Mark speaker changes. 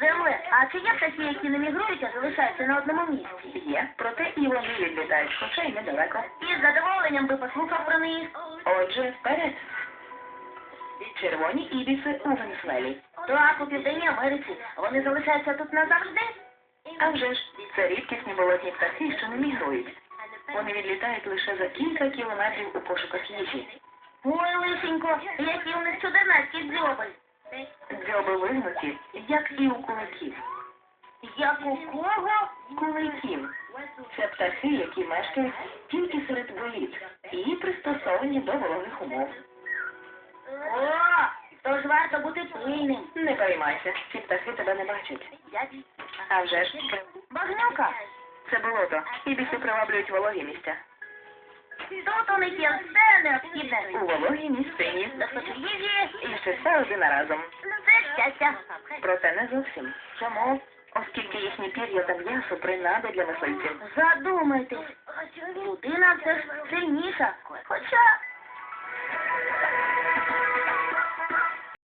Speaker 1: Земле, а чи є птахи, які не мігрують, а залишаються на одному місці?
Speaker 2: Є, проте і вони відлітають, хоча й недалеко.
Speaker 1: І з задоволенням би послухав про них.
Speaker 2: Отже, вперед. Червоні ібіси у Венесуелі.
Speaker 1: Так, у Південній Америці. Вони залишаються тут назавжди.
Speaker 2: А вже ж, це рідкісні болотні птахи, що не мігрують. Вони відлітають лише за кілька кілометрів у пошуках їжі.
Speaker 1: Ой, лишенько, які у них чудернацькі дзьоби.
Speaker 2: Дзьоби вигнуті, як і у куликів.
Speaker 1: Як у кого?
Speaker 2: Куликів. Це птахи, які мешкають тільки серед боліт і пристосовані до вологих умов.
Speaker 1: О, тож варто бути пильним.
Speaker 2: Не переймайся, ці птахи тебе не бачать. А вже ж,
Speaker 1: Багнюка,
Speaker 2: це болото. Ібіси приваблюють вологі місця.
Speaker 1: тут у них є все необхідне.
Speaker 2: У вологій місцині.
Speaker 1: Їжі,
Speaker 2: І ще все один разом.
Speaker 1: це щастя.
Speaker 2: Проте не зовсім. Чому? Оскільки їхні пір'я та м'ясо принади для мисливців.
Speaker 1: Задумайтесь, людина все ж сильніша. Хоча